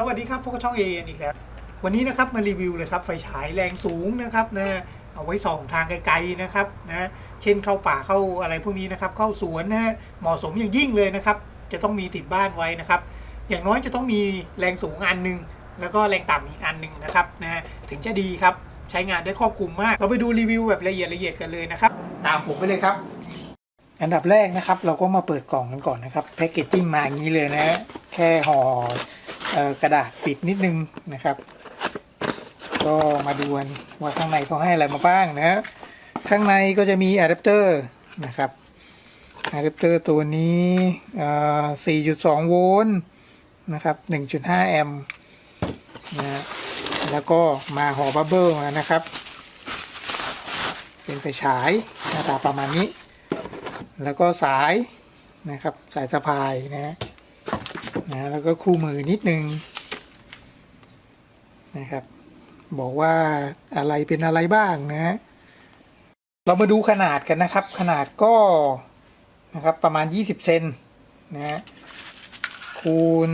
สวัสดีครับพวกบช่องเออีกแล้ว วันนี้นะครับมารีวิวเลยครับไฟฉายแรงสูงนะครับนะเอาไว้ส่องทางไกลๆนะครับนะเช่นเข้าป่าเข้าอะไรพวกนี้นะครับ เข้าสวนนะฮะเหมาะสมอย่างยิ่งเลยนะครับ จะต้องมีติดบ้านไว้นะครับ อย่างน้อยจะต้องมีแรงสูงอันหนึ่งแล้วก็แรงต่ำอีกอันหนึ่งนะครับนะฮะถึงจะดีครับใช้งานได้ครอบคลุมมาก เราไปดูรีวิวแบบละเอียดละเอียดกันเลยนะครับ ตามผมไปเลยครับ อันดับแรกนะครับ เราก็มาเปิดกล่องกันก่อนนะครับแพคเกจจิ้งมาอย่างนี้เลยนะฮะแค่ห่อเอ่อ กระดาษปิดนิดนึงนะครับ ก็มาดูกันว่าข้างในเขาให้อะไรมาบ้างนะฮะข้างในก็จะมีอะแดปเตอร์นะครับอะแดปเตอร์ตัวนี้ 4.2 โวลต์นะครับ 1.5 แอมป์นะฮะแล้วก็มาห่อบับเบิลมานะครับ เป็นไฟฉายหน้าตาประมาณนี้ แล้วก็สายนะครับสายสะพายนะฮะ นะแล้วก็คู่มือนิดนึงนะครับ บอกว่าอะไรเป็นอะไรบ้างนะฮะเรามาดูขนาดกันนะครับ ขนาดก็นะครับประมาณ 20 เซนนะฮะคูณ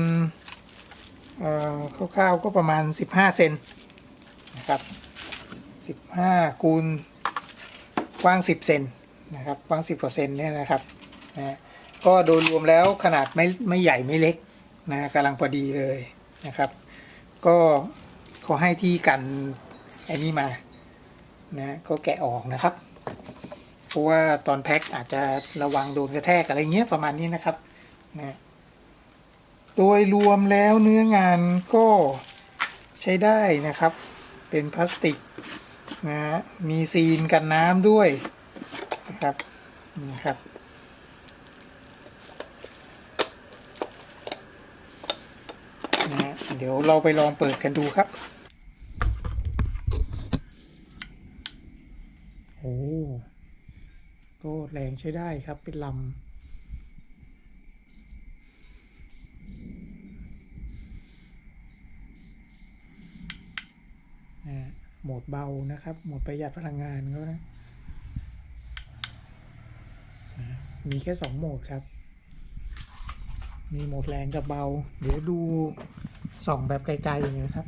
เอ่อคร่าวๆก็ประมาณ 15 เซนนะครับ 15 คูณกว้าง 10 เซนนะครับกว้าง 10กว่าเซนเนี่ยนะครับนะฮะก็โดยรวมแล้วขนาดไม่ไม่ใหญ่ไม่เล็ก นะกำลังพอดีเลยนะครับ ก็เขาให้ที่กันอ้นี่มานะก็แกะออกนะครับ เพราะว่าตอนแพ็คอาจจะระวังโดนกระแทกอะไรเงี้ยประมาณนี้นะครับนะโดยรวมแล้วเนื้องานก็ใช้ได้นะครับ เป็นพลาสติกนะฮะมีซีนกันน้ำด้วยนะครับนี่ครับ นะฮะ เดี๋ยวเราไปลองเปิดกันดูครับ โอ้ก็แรงใช้ได้ครับเป็นลำโหมดเบานะครับ โหมดประหยัดพลังงานเขานะนะ มีแค่สองโหมดครับ มีโหมดแรงกับเบา เดี๋ยวดู ส่องแบบไกลๆอย่างนี้ครับ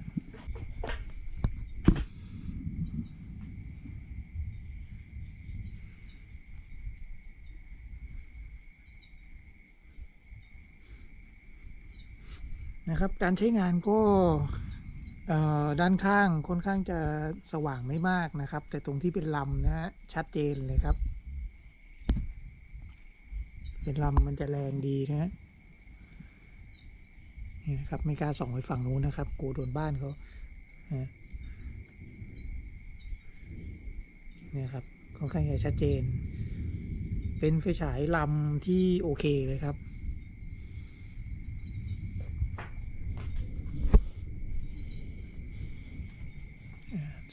นะครับ การใช้งานก็ด้านข้างค่อนข้างจะสว่างไม่มากนะครับ แต่ตรงที่เป็นลำนะฮะชัดเจนเลยครับ เป็นลำมันจะแรงดีนะฮะ นะครับ ไม่กล้าส่องไปฝั่งนู้นนะครับกลัวโดนบ้านเขานะเนี่ยครับค่อนข้างจะชัดเจน เป็นไฟฉายลำที่โอเคเลยครับ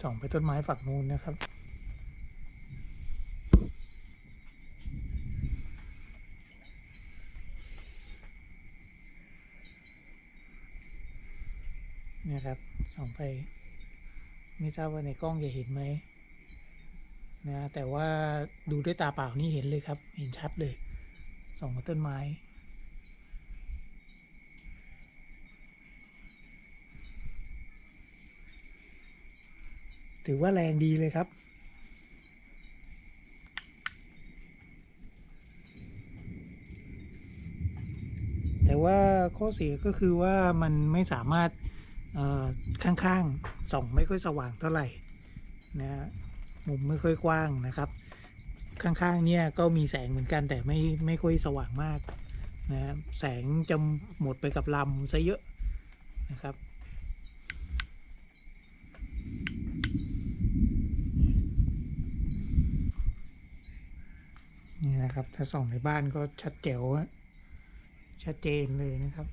ส่องไปต้นไม้ฝั่งนู้นนะครับ นี่ยครับส่องไป ไม่ทราบว่าในกล้องจะเห็นไหมนะแต่ว่าดูด้วยตาเปล่านี่เห็นเลยครับ เห็นชัดเลยส่องกับต้นไม้ถือว่าแรงดีเลยครับ แต่ว่าข้อเสียก็คือว่ามันไม่สามารถ ข้างๆส่องไม่ค่อยสว่างเท่าไหร่นะฮะมุมไม่ค่อยกว้างนะครับ ข้างๆเนี่ยก็มีแสงเหมือนกันแต่ไม่ไม่ค่อยสว่างมากนะฮะแสงจะหมดไปกับลำซะเยอะนะครับนี่นะครับ ถ้าส่องในบ้านก็ชัดเจ๋วชัดเจนเลยนะครับ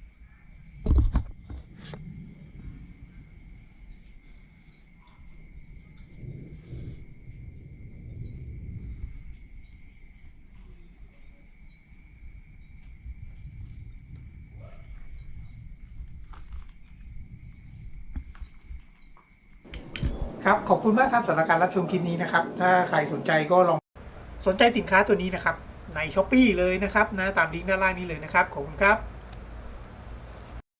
ครับ ขอบคุณมากครับสำหรับการรับชมคลิปนี้นะครับ ถ้าใครสนใจก็ลองสนใจสินค้าตัวนี้นะครับ ในช้อปปีเลยนะครับนะตามลิงก์ด้านล่างนี้เลยนะครับ ขอบคุณครับ